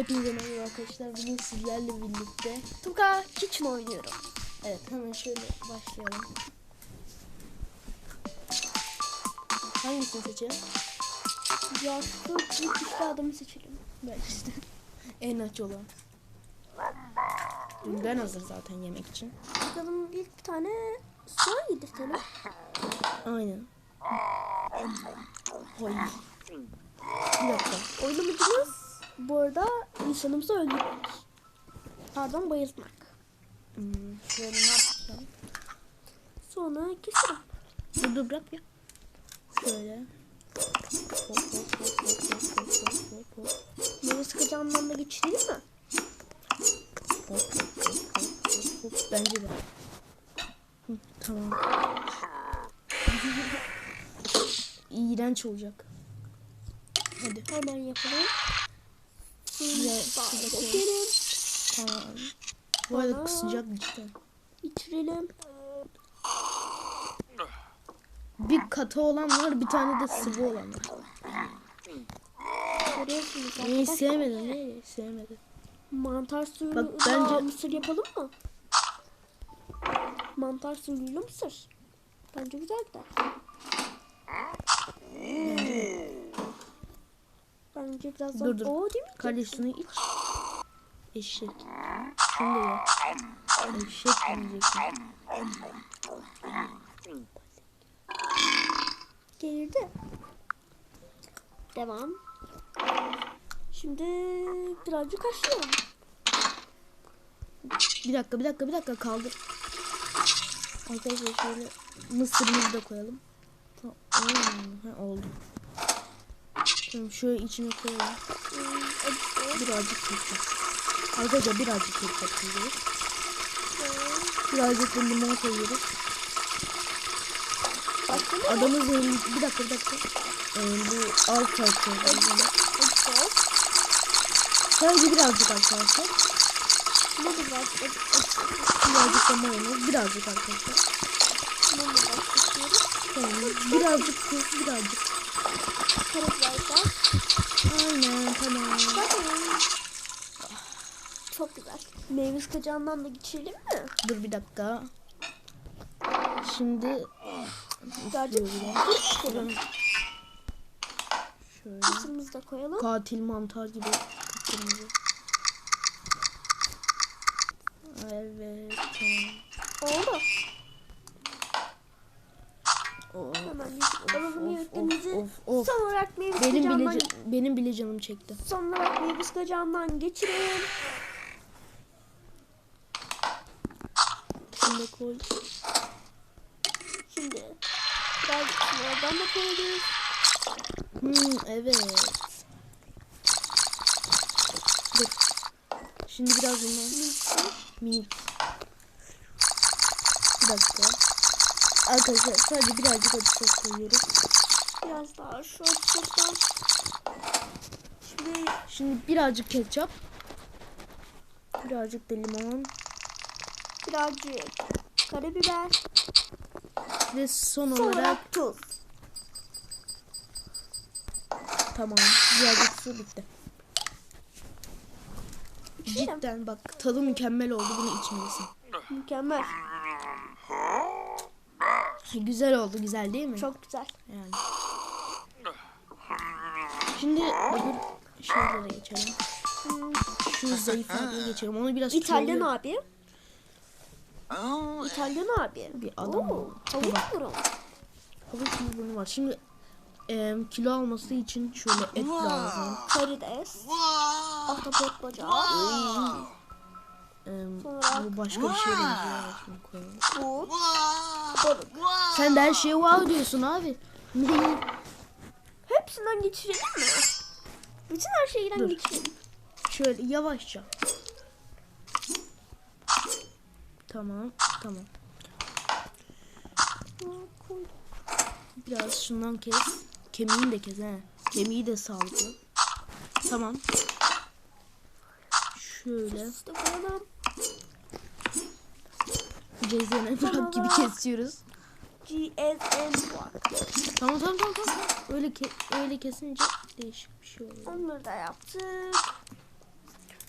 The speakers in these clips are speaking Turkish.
Hepinize merhaba arkadaşlar. Bugün sizlerle birlikte Tuka Kitchen oynuyorum. Evet hemen şöyle başlayalım. Hangisini seçelim? Ya şu büyük güçlü adamı seçelim. Ben işte. en aç olan. Ben hazır zaten yemek için. Bakalım ilk bir tane soğan yedirtelim. Aynen. Oy. Bir dakika. Oynamadınız. Bu arada nişanımızı öldürmek. Pardon bayıltmak. Hmm, şöyle ne yapacağım? Sonra keselim. Dur dur bırak ya. Şöyle. Bunu sıkacağından da geçirelim mi? Hop, hop, hop, hop, hop. Bence de. Hı, tamam. İğrenç olacak. Hadi hemen yapalım. Daha sıcak dökelim. Tamam. Bu arada sıcak cidden. Bitirelim. Bir katı olan var, bir tane de sıvı olan var. Arkadaşlar. sevmedim, iyi sevmedim. Mantar suyunu Bak, Aa, bence- mısır yapalım mı? Mantar suyuyla mısır. Bence güzel gider. Bence birazdan... Dur, dur. Oo değil mi? Kardeş şunu iç. Eşek. Da ye. Eşek yiyeceksin. Gelirdi. Devam. Şimdi birazcık haşlayalım. Bir dakika, bir dakika, bir dakika kaldır. Arkadaşlar şöyle mısırımızı da koyalım. Tamam. Hmm, ha, oldu. Tamam şöyle içine koyalım. Birazcık ketçap. Arkadaşlar birazcık ketçap koyuyoruz. Birazcık da limon koyuyoruz. Adamın zehirli... Bir dakika bir dakika. Ee, bu alt tarafı. Sadece birazcık arkadaşlar. De birazcık. Birazcık da mayonez. Birazcık arkadaşlar. De başlıyoruz. Tamam. Birazcık tuz. Birazcık. Karabiberden. Aynen tamam. Bakın. Çok güzel. Meyve sıkacağından da geçirelim mi? Dur bir dakika. Şimdi Birazcık Şöyle. tuz koyalım. katil mantar gibi kıpkırmızı. Evet tamam. Oldu. Yüzük alalım of, yemeklerimizi. of, of. Son olarak meyve Benim bile, benim bile canım çekti. son olarak meyve sıkacağından geçirelim. Da koy. Şimdi birazcık şunlardan da koyalım. Hmm, evet. Dur. Şimdi biraz bundan minik. Bir dakika. Arkadaşlar sadece birazcık acı sos koyuyoruz. Biraz daha şu açıktan. Şimdi Şimdi birazcık ketçap. Birazcık da limon. birazcık karabiber. Ve son Son olarak olarak tuz. tamam. Birazcık su bitti. İçelim. Cidden bak tadı mükemmel oldu. Bunu içmelisin. Mükemmel. Güzel oldu. Güzel değil mi? Çok güzel. Yani. Şimdi öbür şeylere geçelim. Şu zayıflığa geçelim. Onu biraz İtalyan kilolu- abi. İtalyan abi. Bir adam Oo, burun. Tavuk gibi burnu var. Şimdi e, kilo alması için şöyle et lazım. Karides. Ahtapot bacağı. E, Sonra- bu başka bir şey benziyor. Bu. Balık. Sen de her şeye wow diyorsun abi. Hepsinden geçirelim mi? Bütün her şeyden Dur. geçirelim. Şöyle yavaşça. Tamam, tamam. Biraz şundan kes. Kemiğini de kes he. Kemiği de sağlıklı. Tamam. Şöyle İşte koyalım. Cezene bırak gibi kesiyoruz. Var. Tamam tamam tamam tamam. Öyle ke öyle kesince değişik bir şey oluyor. Onları da yaptık.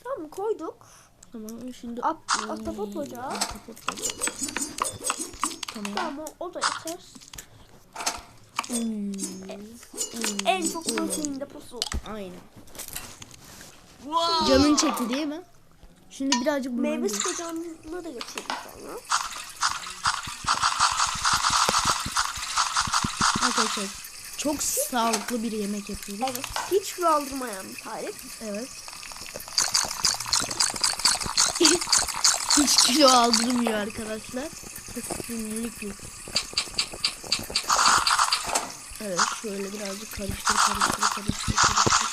Tamam koyduk. Tamam şimdi At, ahtapot ocağı. Tamam. Tamam o da yeter. Hmm. En çok protein deposu. Aynen. Canın çekti değil mi? Şimdi birazcık bundan Meyve sıkacağını da getirdim sonra. Arkadaşlar çok sağlıklı bir yemek yapıyoruz. Evet. Hiç kilo aldırmayan bir tarif. Evet. Hiç kilo aldırmıyor arkadaşlar. Kesinlikle. Evet şöyle birazcık karıştır karıştır karıştır karıştır.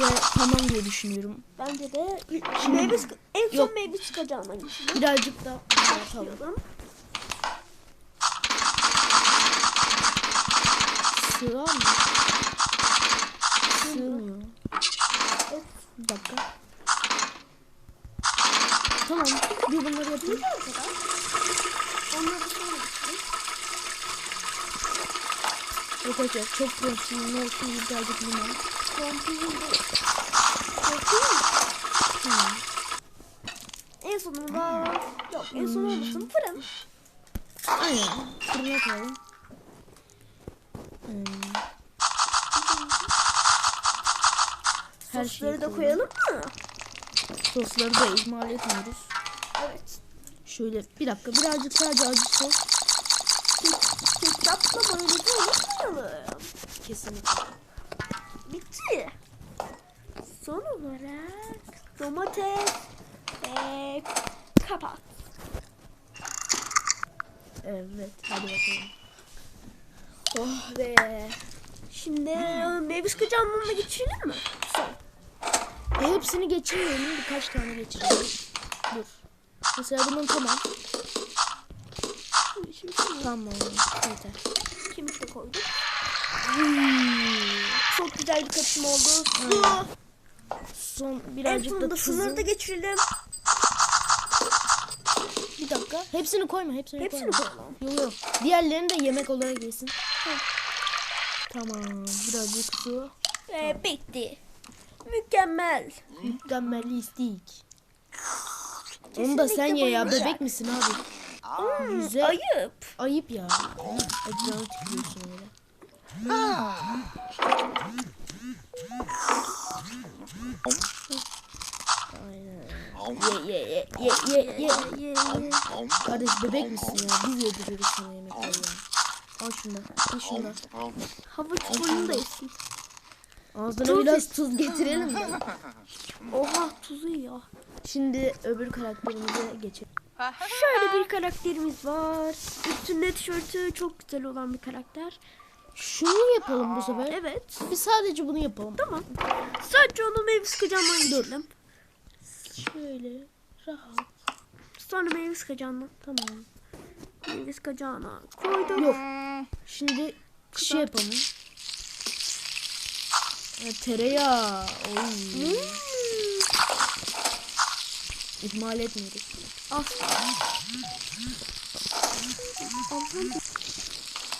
Ve tamam diye düşünüyorum. Bence de meyve en son Yok. meyve sıkacağına geçelim. Birazcık da tamam. Sığar mı? Sığmıyor. Evet. Bir dakika. Tamam. Bir bunları yapayım. Onları sonra. Arkadaşlar çok proteinli olsun bir birazcık limon. Protein de. Tamam. En sonunda yok en son olmasın. Aynen. Fırına koyalım. Hmm. Her Sosları da koyalım. mı? Sosları da ihmal etmiyoruz. Evet. Şöyle bir dakika birazcık sadece acı sos. Ke- Ketçapla mayonezi unutmayalım. Kesinlikle. Bitti. Son olarak domates ve kapat. Evet hadi bakalım. Oh be. Şimdi meyve sıkacağımla geçirelim mi? Son. E, hepsini geçirmeyelim birkaç tane geçirelim. Dur. Mesela bunun tamam. Şimdi, şimdi, şimdi Tamam yeter. kemik de koyduk. Hmm. Çok güzel bir karışım oldu. Su. Son En birazcık da sonunda tuzu. sınırı da geçirelim. Bir dakika. Hepsini koyma. Hepsini, Hepsini koyma. koyalım. Yok yok. Diğerlerini de yemek olarak yesin. Tamam. Birazcık su. Ve bitti. Mükemmel. Mükemmelistik. Onu da sen ye ya. Bebek misin abi? Hmm, Güzel. ayıp. Ayıp ya. Ekranı tıklıyorsun öyle. Aynen. Ye ye ye ye ye ye. Ye, ye. Kardeş bebek misin ya? Biz yediriyoruz sana yemekleri ya. Al şundan. Al şundan. Havuç boyunu da yesin. Ağzına Tuz biraz tuz getirelim mi? Oha tuzu ya. Şimdi öbür karakterimize geçelim. Şöyle bir karakterimiz var. Üstünde tişörtü çok güzel olan bir karakter. Şunu yapalım bu sefer. Evet. Biz sadece bunu yapalım. Tamam. Sadece onu meyve sıkacağından geçelim. Şöyle rahat. Sonra meyve sıkacağından. Tamam. Meyve sıkacağına koyduk. Yok. Şimdi şey yapalım. Ya, tereyağı. Oy. Hmm. İhmal etmiyoruz. Al.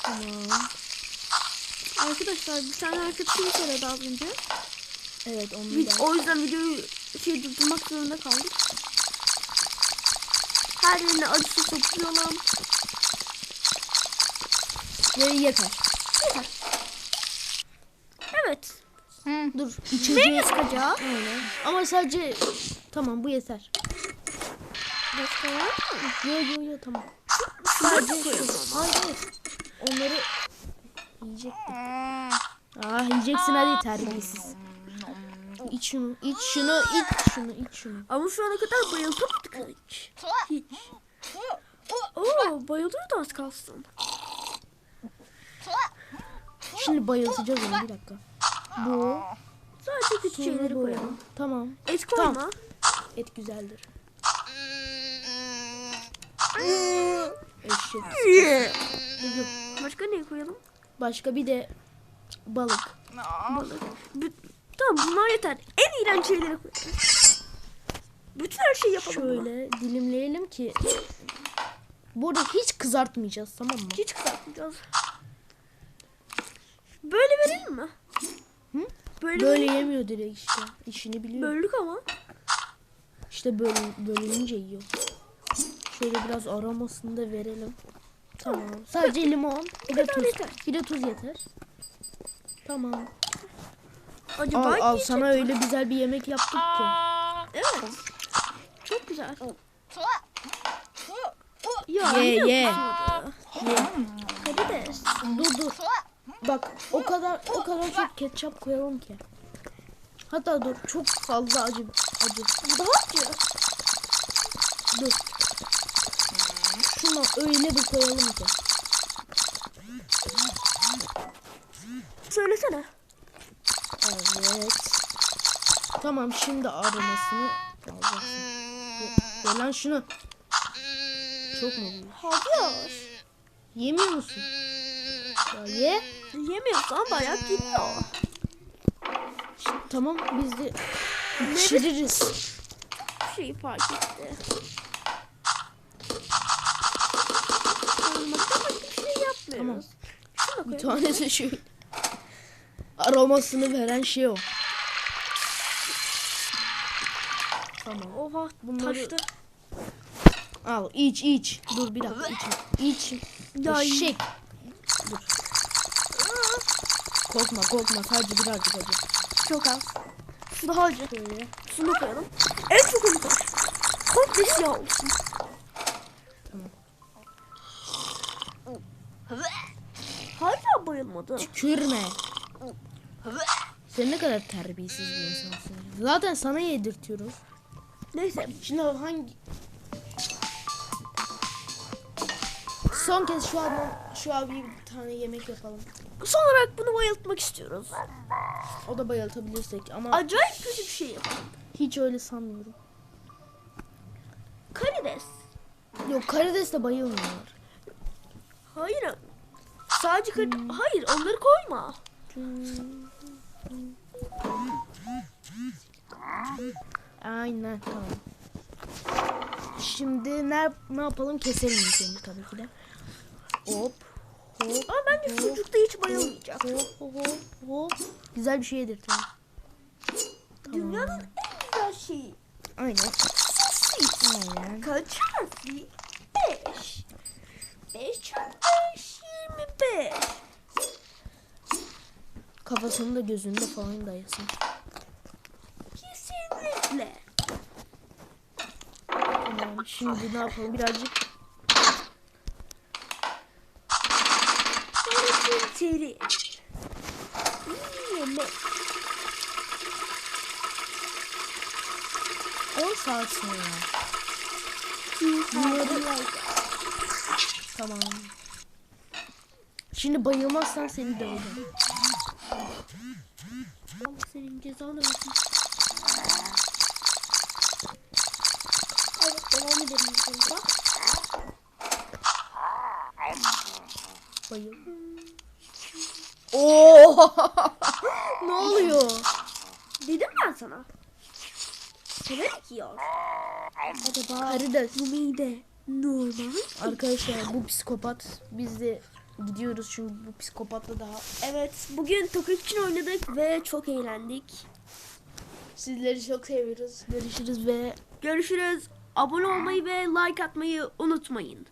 Tamam. Arkadaşlar bir tane arkadaşım söyledi az önce. Evet onu da. o yüzden videoyu şey durdurmak zorunda kaldık. Her yerine acı sos ekliyorum. Ve yeter. Evet. Dur. İçeceği. Meyve sıkacağı. Aynen. Ama sadece tamam bu yeter. Başka var mı? Yo yo yo tamam. Sadece Hayır. Onları yiyecektim. Ah yiyeceksin hadi terbiyesiz. İç şunu, iç şunu, iç şunu, iç şunu. Ama şu ana kadar bayıltamadık hiç. Hiç. Oo bayılıyordu az kalsın. Şimdi bayıltacağız onu bir dakika. Bu. Sadece sonra şeyleri koyalım. Tamam. Et koyma. Tamam. Et güzeldir. Eşek. Başka ne koyalım? Başka bir de balık. Balık. Tamam bunlar yeter. En iğrenç şeyleri koyalım. Bütün her şeyi yapalım. buna. Şöyle dilimleyelim ki. Bu arada hiç kızartmayacağız tamam mı? Hiç kızartmayacağız. Böyle verelim mi? Hı? Böyle Böyle yemiyor direkt işte. İşini biliyor. böldük ama. İşte böyle bölününce yiyor. Şöyle biraz aromasını da verelim. Tamam. Sadece limon, bir de tuz. yeter. Bir de tuz yeter. Tamam. Acaba Al al sana öyle güzel bir yemek yaptık ki. Evet. Çok güzel. Ya Ye, ye. Ye. Karides. Dur dur. Bak o kadar o kadar çok ketçap koyalım ki. Hatta dur çok fazla acı acı. Daha acı. Dur. Şunu öyle bir koyalım ki. Söylesene. Evet. Tamam şimdi aromasını alacaksın. Lan şunu. Çok mu? Hayır. Yemiyor musun? Ya ye. Yemiyorsan bayağı gidiyor. Tamam biz de pişiririz. Bir şey fark etti. Başka bir şey yapmıyoruz. Tanesi şu. Aromasını veren şey o. Tamam. Oha Bunları- taştı. Al iç iç. Dur bir dakika iç. İç. Ya Eşek. Korkma korkma sadece birazcık acı. Çok az. Şu daha acı. Böyle. Şunu koyalım. En çok onu koy. Komple siyah olsun. Tamam. Hala bayılmadı. Tükürme. Sen ne kadar terbiyesiz bir insansın. Zaten sana yedirtiyoruz. Neyse. Şimdi hangi... Son kez şu adam şu abi bir tane yemek yapalım. Son olarak bunu bayıltmak istiyoruz. O da bayıltabilirsek ama Acayip kötü bir şey yapalım. hiç öyle sanmıyorum. Karides. Yok karides de bayılmıyorlar. Hayır. Sadece karides. Hayır onları koyma. Aynen tamam. Şimdi ne, ne yapalım keselim önce tabii ki de. Hop hop Ama bence sucukta hiç bayılmayacak. hop hop hop. Güzel bir şey yedirtelim. Dünyanın en güzel şeyi. Aynen. Sosis. Aynen. Kaç harfli? 5. 5 çarpı 5 25. Kafasını da gözünü de falan dayasın. Kesinlikle. Tamam. Şimdi ne yapalım birazcık 10 saat sonra. Bunları Tamam. Şimdi bayılmazsan seni döveceğim. Allah senin cezanı versin. Evet devam edelim. Bayıl. Oo! ne oluyor? Dedim ben sana. Severek yiyor. Acaba Karides. bu mide normal? Arkadaşlar bu psikopat. Biz de gidiyoruz çünkü bu psikopatla daha. Evet bugün Tokyo için oynadık ve çok eğlendik. Sizleri çok seviyoruz. Görüşürüz ve Görüşürüz. Abone olmayı ve like atmayı unutmayın.